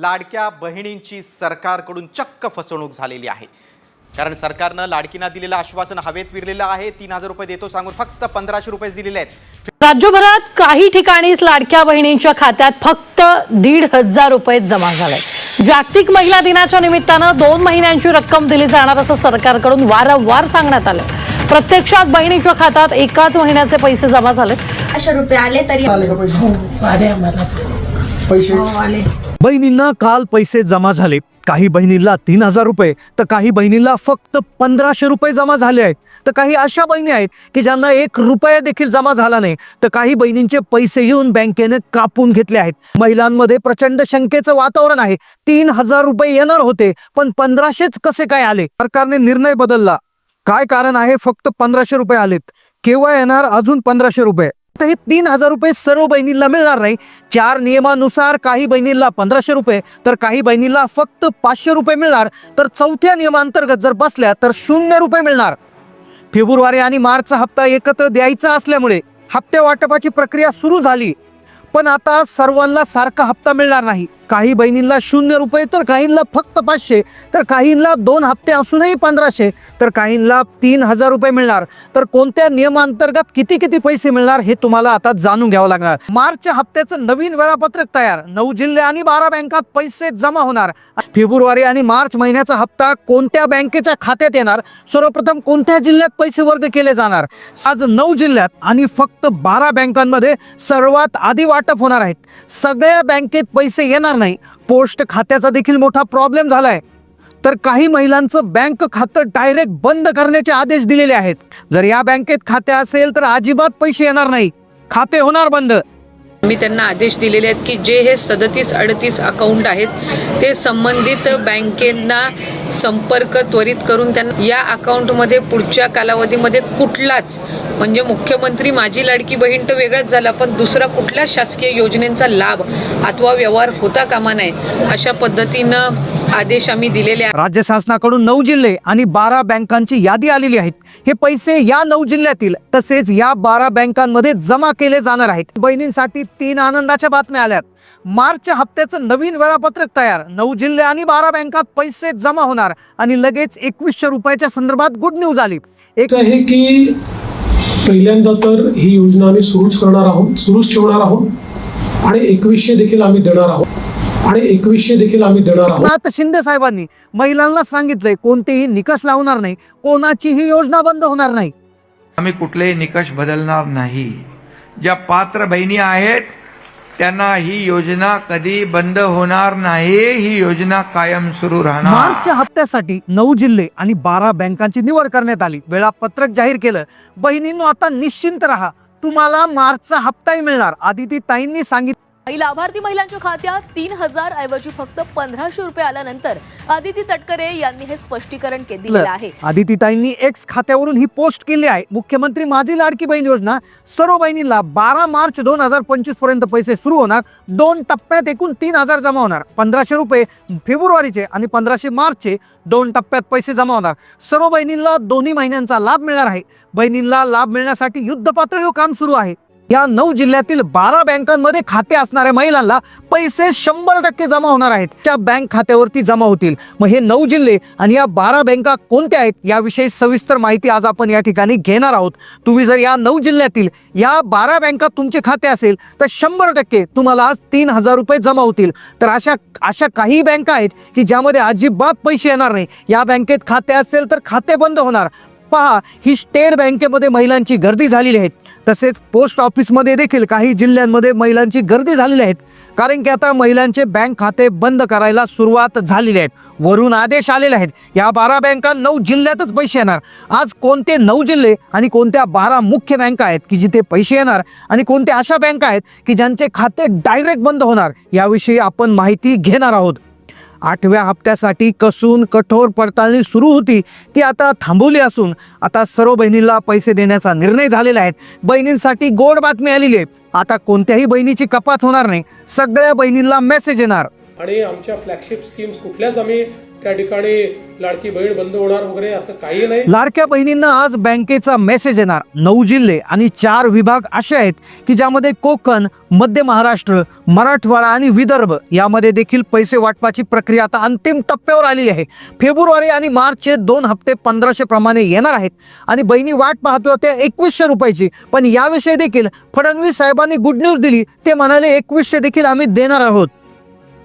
लाडक्या बहिणींची सरकारकडून चक्क फसवणूक झालेली आहे. कारण सरकारनं लाडकीना दिलेलं आश्वासन हवेत विरलेलं आहे. तीन हजार रुपये देतो सांगून फक्त पंधराशे रुपये दिलेले आहेत. राज्यभरात काही ठिकाणीच लाडक्या बहिणींच्या खात्यात फक्त दीड हजार रुपये जमा झाले. जागतिक महिला दिनाच्या निमित्तानं दोन महिन्यांची रक्कम दिली जाणार असं सरकारकडून वारंवार सांगण्यात आलं. प्रत्यक्षात बहिणीच्या खात्यात एकाच महिन्याचे पैसे जमा झाले रुपये आले तरी आले का पैसे? हो आले आम्हाला. पैसे? हो आले. बहिणींना काल पैसे जमा झाले. काही बहिणींना तीन हजार रुपये तर काही बहिणींना फक्त पंधराशे रुपये जमा झाले आहेत. तर काही अशा बहिणी आहेत की ज्यांना एक रुपया देखील जमा झाला नाही. तर काही बहिणींचे पैसे येऊन बँकेने कापून घेतले आहेत. महिलांमध्ये प्रचंड शंकेचं वातावरण आहे. तीन हजार रुपये येणार होते पण पंधराशेच कसे काय आले? सरकारने निर्णय बदलला. काय कारण आहे फक्त पंधराशे रुपये आलेत? केव्हा येणार? अजून पंधराशे रुपये. तर हे तीन हजार रुपये सर्व बहिणींना मिळणार नाही. चार नियमानुसार काही बहिणींना पंधराशे रुपये तर काही बहिणींना फक्त पाचशे रुपये मिळणार. तर चौथ्या नियमांतर्गत जर बसल्या तर शून्य रुपये मिळणार. फेब्रुवारी आणि मार्चचा हप्ता एकत्र द्यायचा असल्यामुळे हप्त्या वाटपाची प्रक्रिया सुरू झाली. पण आता सर्वांना सारखा हप्ता मिळणार नाही. काही बहिणींना शून्य रुपये तर काहींना फक्त पाचशे तर काहींना दोन हप्ते असूनही पंधराशे तर काहींना तीन हजार रुपये मिळणार. तर कोणत्या नियमांतर्गत किती किती पैसे मिळणार हे तुम्हाला आता जाणून घ्यावं लागणार. मार्च हप्त्याचं नवीन वेळापत्रक तयार. नऊ जिल्हे आणि बारा बँकात पैसे जमा होणार. फेब्रुवारी आणि मार्च महिन्याचा हप्ता कोणत्या बँकेच्या खात्यात येणार? सर्वप्रथम कोणत्या जिल्ह्यात पैसे वर्ग केले जाणार? आज नऊ जिल्ह्यात आणि फक्त बारा बँकांमध्ये सर्वात आधी वाटप होणार आहेत. सगळ्या बँकेत पैसे येणार नाही. पोस्ट खात्याचा देखील मोठा प्रॉब्लेम झाला आहे तर काही महिलांचं बँक खातं डायरेक्ट बंद करण्याचे आदेश दिलेले आहेत. जर या बँकेत खाते असेल तर अजिबात पैसे येणार नाही. खाते होणार बंद. मी त्यांना आदेश दिलेले आहेत की जे हे सदतीस अडतीस अकाउंट आहेत ते संबंधित बँकेंना संपर्क त्वरित करून त्यांना या अकाउंटमध्ये पुढच्या कालावधीमध्ये कुठलाच म्हणजे मुख्यमंत्री माझी लाडकी बहीण तर वेगळाच झाला पण दुसरा कुठल्या शासकीय योजनेचा लाभ अथवा व्यवहार होता कामा नये अशा पद्धतीनं आदेश आम्ही दिलेले आहेत. राज्य शासनाकडून नऊ जिल्हे आणि बारा बँकांची यादी आलेली आहेत. हे पैसे या नऊ जिल्ह्यातील तसेच या बारा बँकांमध्ये जमा केले जाणार आहेत. बहिणींसाठी तीन आनंदाच्या बातम्या आल्यात. मार्च हप्त्याचं नवीन वेळापत्रक तयार. नऊ जिल्हे आणि बारा बँकात पैसे जमा होणार आणि लगेच एकवीसशे रुपयाच्या संदर्भात गुड न्यूज आली. एक आहे की पहिल्यांदा तर ही योजना आम्ही सुरूच करणार आहोत सुरूच ठेवणार आहोत आणि एकवीसशे देखील आम्ही देणार आहोत. आणि एकवीसशे देखील आम्ही देणार आहोत. आता शिंदे साहेबांनी महिलांना सांगितलंय कोणतेही निकष लावणार नाही कोणाचीही योजना बंद होणार नाही. आम्ही कुठलेही निकष बदलणार नाही. ज्या पात्र बहिणी आहेत त्यांना ही योजना कधी बंद होणार नाही ही योजना कायम सुरू राहणार. हप्त्यासाठी नऊ जिल्हे आणि बारा बँकांची निवड करण्यात आली. वेळापत्रक जाहीर केलं. बहिणींनो आता निश्चिंत राहा. तुम्हाला मार्चचा हप्ताही मिळणार. आदिती ताईंनी सांगितलं. लाभार्थी महिलांच्या खात्यात तीन हजार ऐवजी फक्त पंधराशे रुपये आल्यानंतर आदिती तटकरे यांनी हे स्पष्टीकरण के- दिलेलं आहे. आदितीताईंनी एक्स खात्यावरून ही पोस्ट केली आहे. मुख्यमंत्री माझी लाडकी बहीण योजना सर्व बहिणींना बारा मार्च दोन हजार पंचवीसपर्यंत पैसे सुरू होणार. दोन टप्प्यात एकूण तीन हजार जमा होणार. पंधराशे रुपये फेब्रुवारीचे आणि पंधराशे मार्चचे दोन टप्प्यात पैसे जमा होणार. सर्व बहिणींना दोन्ही महिन्यांचा लाभ मिळणार आहे. बहिणींना लाभ मिळण्यासाठी युद्ध पातळीवर काम सुरू आहे. या नऊ जिल्ह्यातील बारा बँकांमध्ये खाते असणाऱ्या महिलांना पैसे शंभर टक्के जमा होणार आहेत. त्या बँक खात्यावरती जमा होतील. मग हे नऊ जिल्हे आणि या बारा बँका कोणत्या आहेत याविषयी सविस्तर माहिती आज आपण या ठिकाणी घेणार आहोत. तुम्ही जर या नऊ जिल्ह्यातील या बारा बँकात तुमचे खाते असेल तर शंभर टक्के तुम्हाला आज तीन हजार रुपये जमा होतील. तर अशा अशा काही बँका आहेत की ज्यामध्ये अजिबात पैसे येणार नाही. या बँकेत खाते असेल तर खाते बंद होणार. पहा ही स्टेट बँकेमध्ये महिलांची गर्दी झालेली आहे. तसेच पोस्ट ऑफिसमध्ये देखील काही जिल्ह्यांमध्ये महिलांची गर्दी झालेली आहेत. कारण की आता महिलांचे बँक खाते बंद करायला सुरुवात झालेली आहे वरून आदेश आलेले आहेत. या बारा बँका नऊ जिल्ह्यातच पैसे येणार. आज कोणते नऊ जिल्हे आणि कोणत्या बारा मुख्य बँका आहेत की जिथे पैसे येणार आणि कोणत्या अशा बँका आहेत की ज्यांचे खाते डायरेक्ट बंद होणार याविषयी आपण माहिती घेणार आहोत. आठव्या हप्त्यासाठी कसून कठोर पडताळणी सुरू होती. ती आता थांबवली असून आता सर्व बहिणींना पैसे देण्याचा निर्णय झालेला आहे. बहिणींसाठी गोड बातमी आलेली आहे. आता कोणत्याही बहिणीची कपात होणार नाही. सगळ्या बहिणींना मेसेज येणार. आणि आमच्या फ्लॅगशिप स्कीम्स कुठल्याच आम्ही त्या ठिकाणी लाडकी बहीण बंद होणार वगैरे असं काही नाही. लाडक्या बहिणींना आज बँकेचा मेसेज येणार. नऊ जिल्हे आणि चार विभाग असे आहेत की ज्यामध्ये कोकण मध्य महाराष्ट्र मराठवाडा आणि विदर्भ यामध्ये देखील पैसे वाटपाची प्रक्रिया आता अंतिम टप्प्यावर आलेली आहे. फेब्रुवारी आणि मार्चचे दोन हप्ते पंधराशे प्रमाणे येणार आहेत आणि बहिणी वाट पाहतो त्या एकवीसशे रुपयाची. पण याविषयी देखील फडणवीस साहेबांनी गुड न्यूज दिली. ते म्हणाले एकवीसशे देखील आम्ही देणार आहोत.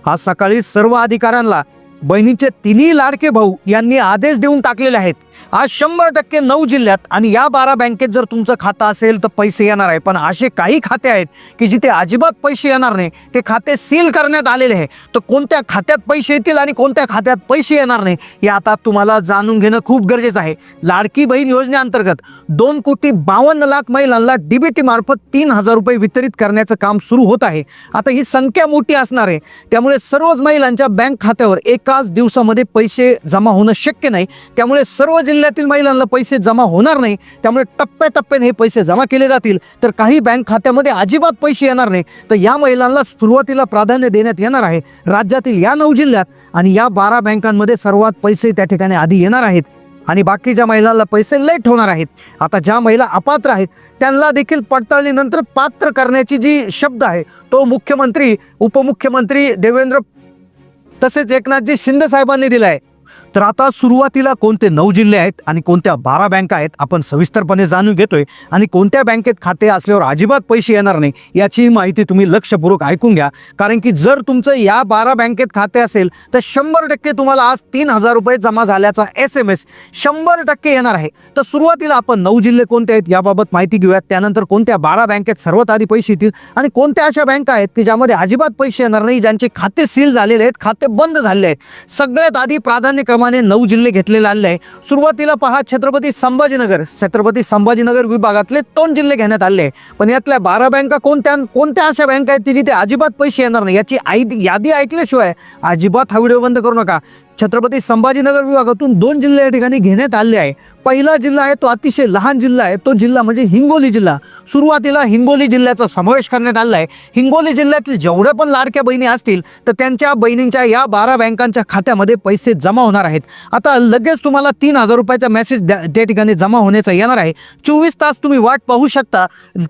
आज सकाळी सर्व अधिकाऱ्यांना बहिणीचे तिन्ही लाडके भाऊ यांनी आदेश देऊन टाकलेले आहेत. आज शंभर टक्के नऊ जिल्ह्यात आणि या बारा बँकेत जर तुमचं खातं असेल तर पैसे येणार आहे. पण असे काही खाते आहेत की जिथे अजिबात पैसे येणार नाही ते खाते सील करण्यात आलेले आहे. तर कोणत्या खात्यात पैसे येतील आणि कोणत्या खात्यात पैसे येणार नाही हे आता तुम्हाला जाणून घेणं खूप गरजेचं आहे. लाडकी बहीण योजनेअंतर्गत दोन कोटी बावन्न लाख महिलांना डीबीटी मार्फत तीन हजार रुपये वितरित करण्याचं काम सुरू होत आहे. आता ही संख्या मोठी असणार आहे. त्यामुळे सर्वच महिलांच्या बँक खात्यावर एकाच दिवसामध्ये पैसे जमा होणं शक्य नाही. त्यामुळे सर्व जिल्ह्यातील महिलांना पैसे जमा होणार नाही त्यामुळे टप्प्याटप्प्याने हे पैसे जमा केले जातील तर काही बँक खात्यामध्ये अजिबात पैसे येणार नाही. तर या महिलांना सुरुवातीला प्राधान्य देण्यात येणार आहे राज्यातील या नऊ जिल्ह्यात आणि या बारा बँकांमध्ये सर्वात पैसे त्या ठिकाणी आधी येणार आहेत. आणि बाकीच्या महिलांना पैसे लेट होणार आहेत आता ज्या महिला अपात्र आहेत त्यांना देखील पडताळणीनंतर पात्र करण्याची जी शब्द आहे तो मुख्यमंत्री उपमुख्यमंत्री देवेंद्र तसेच एकनाथजी शिंदे साहेबांनी दिला आहे. तर आता सुरुवातीला कोणते नऊ जिल्हे आहेत आणि कोणत्या बारा बँका आहेत आपण सविस्तरपणे जाणून घेतोय. आणि कोणत्या बँकेत खाते असल्यावर अजिबात पैसे येणार नाही याची माहिती तुम्ही लक्षपूर्वक ऐकून घ्या. कारण की जर तुमचं या बारा बँकेत खाते असेल तर शंभर टक्के तुम्हाला आज तीन हजार रुपये जमा झाल्याचा एस एम एस शंभर टक्के येणार आहे. तर सुरुवातीला आपण नऊ जिल्हे कोणते आहेत याबाबत माहिती घेऊयात. त्यानंतर कोणत्या बारा बँकेत सर्वात आधी पैसे येतील आणि कोणत्या अशा बँका आहेत की ज्यामध्ये अजिबात पैसे येणार नाही ज्यांचे खाते सील झालेले आहेत खाते बंद झालेले आहेत. सगळ्यात आधी क्रमाने नऊ जिल्हे घेतलेले आलेले आहे. सुरुवातीला पहा छत्रपती संभाजीनगर छत्रपती संभाजीनगर विभागातले दोन जिल्हे घेण्यात आले आहे. पण यातल्या बारा बँका कोणत्या कोणत्या अशा बँका आहेत की जिथे अजिबात पैसे येणार नाही? याची आई यादी ऐकल्याशिवाय अजिबात हा व्हिडिओ बंद करू नका. छत्रपती संभाजीनगर विभागातून दोन जिल्हे या ठिकाणी घेण्यात आले आहे. पहिला जिल्हा आहे तो अतिशय लहान जिल्हा आहे. तो जिल्हा म्हणजे हिंगोली जिल्हा. सुरुवातीला हिंगोली जिल्ह्याचा समावेश करण्यात आला आहे. हिंगोली जिल्ह्यातील जेवढ्या पण लाडक्या बहिणी असतील तर त्यांच्या बहिणींच्या या बारा बँकांच्या खात्यामध्ये पैसे जमा होणार आहेत. आता लगेच तुम्हाला तीन हजार रुपयाचा मेसेज त्या ठिकाणी जमा होण्याचा येणार आहे. चोवीस तास तुम्ही वाट पाहू शकता.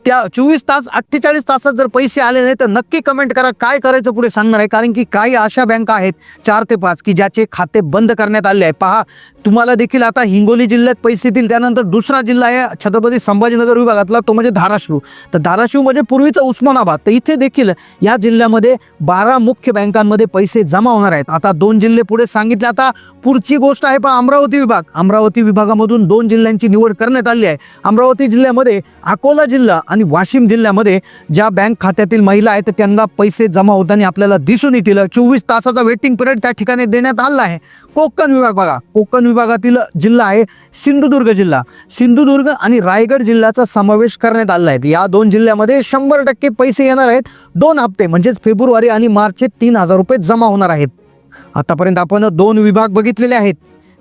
त्या चोवीस तास अठ्ठेचाळीस तासात जर पैसे आले नाही तर नक्की कमेंट करा. काय करायचं पुढे सांगणार आहे? कारण की काही अशा बँका आहेत चार ते पाच की ज्याचे खा खाते बंद करण्यात आले आहे. पहा तुम्हाला देखील आता हिंगोली जिल्ह्यात पैसे येतील. त्यानंतर दुसरा जिल्हा आहे छत्रपती संभाजीनगर विभागातला तो म्हणजे धाराशिव. तर धाराशिव म्हणजे पूर्वीचं उस्मानाबाद. तर इथे देखील या जिल्ह्यामध्ये बारा मुख्य बँकांमध्ये पैसे जमा होणार आहेत. आता दोन जिल्हे पुढे सांगितले. आता पुढची गोष्ट आहे पण अमरावती विभाग. अमरावती विभागामधून दोन जिल्ह्यांची निवड करण्यात आली आहे. अमरावती जिल्ह्यामध्ये अकोला जिल्हा आणि वाशिम जिल्ह्यामध्ये ज्या बँक खात्यातील महिला आहेत त्यांना पैसे जमा होताना आपल्याला दिसून येतील. चोवीस तासाचा वेटिंग पिरियड त्या ठिकाणी देण्यात आला आहे. कोकण विभाग बघा. कोकण विभागातील जिल्हा आहे सिंधुदुर्ग जिल्हा. सिंधुदुर्ग आणि रायगड जिल्ह्याचा समावेश करण्यात आला आहे. या दोन जिल्ह्यामध्ये शंभर टक्के पैसे येणार आहेत. दोन हप्ते म्हणजेच फेब्रुवारी आणि मार्चचे तीन हजार रुपये जमा होणार आहेत. आतापर्यंत आपण दोन विभाग बघितलेले आहेत.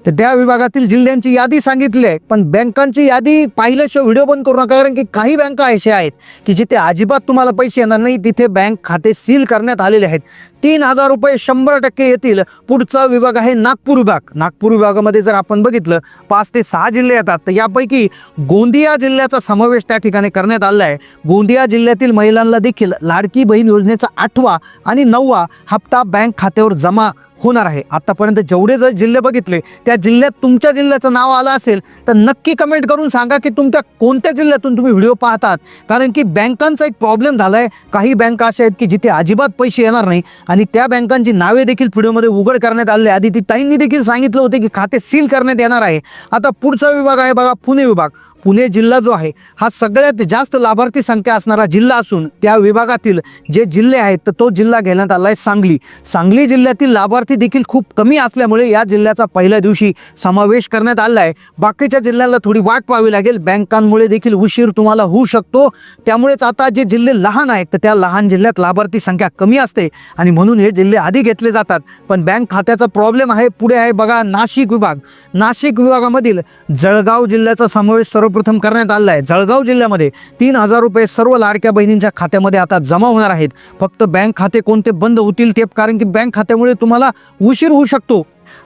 तर त्या विभागातील जिल्ह्यांची यादी सांगितली आहे. पण बँकांची यादी पाहिल्याशिवाय व्हिडिओ बंद करू नका. कारण की काही बँका अशा आहेत की जिथे अजिबात तुम्हाला पैसे येणार नाही. तिथे बँक खाते सील करण्यात आलेले आहेत. तीन हजार रुपये शंभर टक्के येतील. पुढचा विभाग आहे नागपूर विभाग. नागपूर विभागामध्ये जर आपण बघितलं पाच ते सहा जिल्हे येतात. तर यापैकी गोंदिया जिल्ह्याचा समावेश त्या ठिकाणी करण्यात आला आहे. गोंदिया जिल्ह्यातील महिलांना देखील लाडकी बहीण योजनेचा आठवा आणि नववा हप्ता बँक खात्यावर जमा होणार आहे. आत्तापर्यंत जेवढे जर जिल्हे बघितले त्या जिल्ह्यात तुमच्या जिल्ह्याचं नाव आलं असेल तर नक्की कमेंट करून सांगा की तुमच्या कोणत्या जिल्ह्यातून तुम्ही व्हिडिओ पाहतात. कारण की बँकांचा एक प्रॉब्लेम झाला आहे काही बँका अशा आहेत की जिथे अजिबात पैसे येणार नाही. आणि त्या बँकांची नावे देखील व्हिडिओमध्ये उघड करण्यात आले आधी ती ताईंनी देखील सांगितलं होते की खाते सील करण्यात येणार आहे. आता पुढचा विभाग आहे बघा पुणे विभाग. पुणे जिल्हा जो आहे हा सगळ्यात जास्त लाभार्थी संख्या असणारा जिल्हा असून त्या विभागातील जे जिल्हे आहेत तर तो जिल्हा घेण्यात आला आहे सांगली. सांगली जिल्ह्यातील लाभार्थी देखील खूप कमी असल्यामुळे या जिल्ह्याचा पहिल्या दिवशी समावेश करण्यात आला आहे बाकीच्या जिल्ह्याला थोडी वाट पाहावी लागेल. बँकांमुळे देखील उशीर तुम्हाला होऊ शकतो. त्यामुळेच आता जे जिल्हे लहान आहेत तर त्या लहान जिल्ह्यात लाभार्थी संख्या कमी असते आणि म्हणून हे जिल्हे आधी घेतले जातात. पण बँक खात्याचा प्रॉब्लेम आहे पुढे आहे बघा नाशिक विभाग. नाशिक विभागामधील जळगाव जिल्ह्याचा समावेश सर्व सर्वप्रथम करण्यात आला आहे. जळगाव जिल्ह्यामध्ये तीन हजार रुपये सर्व लाडक्या बहिणींच्या खात्यामध्ये आता जमा होणार आहेत. फक्त बँक खाते कोणते बंद होतील ते कारण की बँक खात्यामुळे तुम्हाला उशीर होऊ शकतो.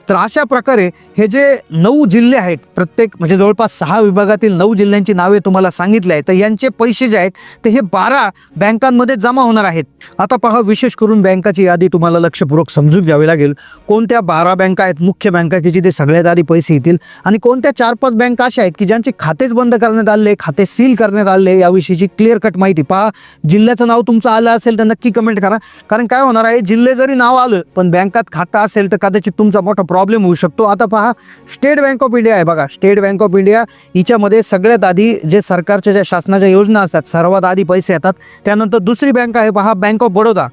तर अशा प्रकारे हे जे नऊ जिल्हे आहेत प्रत्येक म्हणजे जवळपास सहा विभागातील नऊ जिल्ह्यांची नावे तुम्हाला सांगितली आहेत तर यांचे पैसे जे आहेत ते हे बारा बँकांमध्ये जमा होणार आहेत. आता पहा विशेष करून बँकाची यादी तुम्हाला लक्षपूर्वक समजून घ्यावी लागेल. कोणत्या बारा बँका आहेत मुख्य बँका की जिथे सगळ्यात आधी पैसे येतील? आणि कोणत्या चार पाच बँका अशा आहेत की ज्यांचे खातेच बंद करण्यात आले खाते सील करण्यात आले याविषयीची क्लिअर कट माहिती पहा. जिल्ह्याचं नाव तुमचं आलं असेल तर नक्की कमेंट करा. कारण काय होणार आहे जिल्हे जरी नाव आलं पण बँकात खातं असेल तर कदाचित तुमचा मोठा प्रॉब्लेम होऊ शकतो. आता पहा स्टेट बँक ऑफ इंडिया आहे बघा. स्टेट बँक ऑफ इंडिया हिच्यामध्ये सगळ्यात आधी जे सरकारच्या ज्या शासनाच्या योजना असतात सर्वात आधी पैसे येतात. त्यानंतर दुसरी बँक आहे पहा bank of Baroda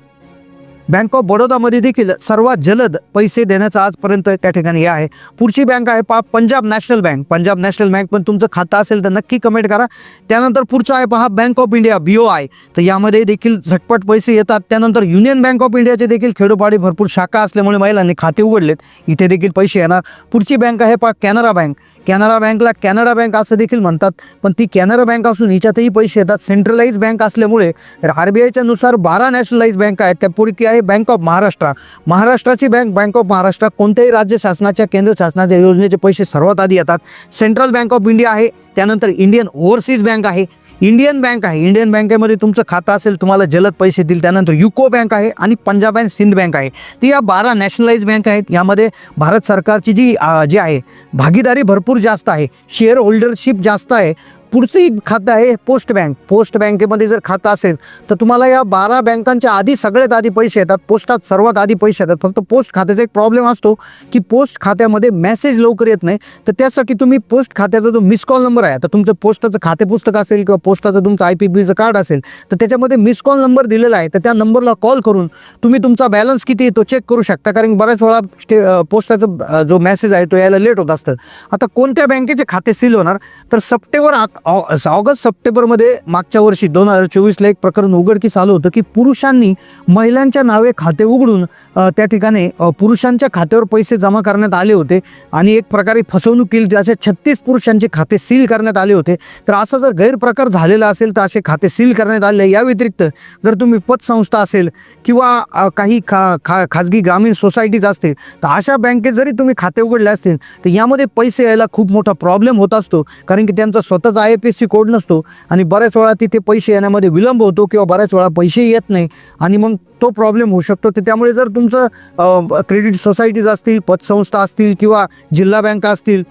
bank of बडोदामध्ये देखील सर्वात जलद पैसे देण्याचं आजपर्यंत त्या ठिकाणी हे आहे. पुढची बँक आहे पा Punjab national bank. Punjab national bank पण तुमचं खातं असेल तर नक्की कमेंट करा. त्यानंतर पुढचं आहे पहा bank of India B O I तर यामध्ये देखील झटपट पैसे येतात. त्यानंतर युनियन बँक ऑफ इंडियाचे देखील खेडोपाडी भरपूर शाखा असल्यामुळे महिलांनी खाते उघडलेत. इथे देखील पैसे येणार. पुढची बँक आहे पा कॅनरा बँक. कॅनरा बँकला कॅनडा बँक असं देखील म्हणतात. पण ती कॅनरा बँक असून हिच्यातही पैसे येतात. सेंट्रलाइज बँक असल्यामुळे आर बी आयच्या नुसार बारा नॅशनलाइज बँक आहेत. त्यापैकी आहे बँक ऑफ महाराष्ट्र महाराष्ट्राची बँक बँक ऑफ महाराष्ट्र कोणत्याही राज्य शासनाच्या केंद्र शासनाच्या योजनेचे पैसे सर्वात आधी येतात. सेंट्रल बँक ऑफ इंडिया आहे. त्यानंतर इंडियन ओव्हरसीज बँक आहे. इंडियन बँक आहे. इंडियन बँकेमध्ये तुमचं खातं असेल तुम्हाला जलद पैसे देईल त्यानंतर युको बँक आहे आणि पंजाब अँड सिंध बँक आहे. ती या बारा नॅशनलाइज बँक आहेत. यामध्ये भारत सरकारची जी जी आहे भागीदारी भरपूर जास्त आहे. शेअर होल्डरशिप जास्त आहे. पुढचंही खातं आहे पोस्ट बँक. पोस्ट बँकेमध्ये जर खातं असेल तर तुम्हाला या बारा बँकांच्या आधी सगळ्यात आधी पैसे येतात. पोस्टात सर्वात आधी पैसे येतात. फक्त पोस्ट खात्याचा एक प्रॉब्लेम असतो की पोस्ट खात्यामध्ये मेसेज लवकर येत नाही. तर त्यासाठी तुम्ही पोस्ट खात्याचा जो मिस कॉल नंबर आहे तर तुमचं पोस्टाचं खाते पुस्तक असेल किंवा पोस्टाचं तुमचं आय पी बीचं कार्ड असेल तर त्याच्यामध्ये मिस कॉल नंबर दिलेला आहे. तर त्या नंबरला कॉल करून तुम्ही तुमचा बॅलन्स किती आहे तो चेक करू शकता. कारण बऱ्याच वेळा स्टे पोस्टाचा पोस्टाचं जो मेसेज आहे तो यायला लेट होत असतं. आता कोणत्या बँकेचे खाते सील होणार? तर सप्टेंबर आक- ऑगस्ट सप्टेंबरमध्ये मागच्या वर्षी दोन हजार चोवीसला एक प्रकरण उघडकीस आलं होतं की पुरुषांनी महिलांच्या नावे खाते उघडून त्या ठिकाणी पुरुषांच्या खात्यावर पैसे जमा करण्यात आले होते आणि एक प्रकारे फसवणूक केली असे छत्तीस पुरुषांचे खाते सील करण्यात आले होते. तर असा जर गैरप्रकार झालेला असेल तर असे खाते सील करण्यात आले. या व्यतिरिक्त जर तुम्ही पतसंस्था असेल किंवा काही खा खा खाजगी ग्रामीण सोसायटीज असतील तर अशा बँकेत जरी तुम्ही खाते उघडले असतील तर यामध्ये पैसे यायला खूप मोठा प्रॉब्लेम होत असतो. कारण की त्यांचा स्वतःचा I F S C code नसतो आणि बऱ्याच वेळा तिथे पैसे येण्यामध्ये विलंब होतो किंवा बऱ्याच वेळा पैसे येत नाही आणि मग तो प्रॉब्लेम होऊ शकतो. तर त्यामुळे जर तुमचं क्रेडिट सोसायटीज असतील पतसंस्था असतील किंवा जिल्हा बँका असतील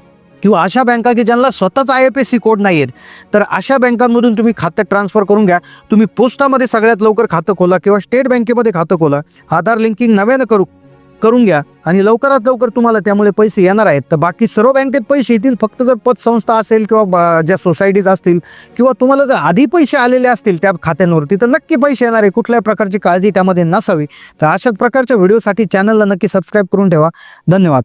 किंवा अशा बँका की ज्यांना स्वतःच I F S C code नाही आहेत तर अशा बँकांमधून तुम्ही खातं ट्रान्सफर करून घ्या. तुम्ही पोस्टामध्ये सगळ्यात लवकर खातं खोला किंवा स्टेट बँकेमध्ये खातं खोला. आधार लिंकिंग नव्यानं करू. करून घ्या आणि लवकरात लवकर तुम्हाला त्यामुळे पैसे येणार आहेत. तर बाकी सर्व बँकेत पैसे येतील फक्त जर पतसंस्था असेल किंवा ज्या सोसायटीज असतील किंवा तुम्हाला जर आधी पैसे आलेले असतील त्या खात्यांवरती तर नक्की पैसे येणार आहे. कुठल्याही प्रकारची काळजी त्यामध्ये नसावी. तर अशाच प्रकारच्या व्हिडिओसाठी चॅनलला नक्की सबस्क्राईब करून ठेवा. धन्यवाद.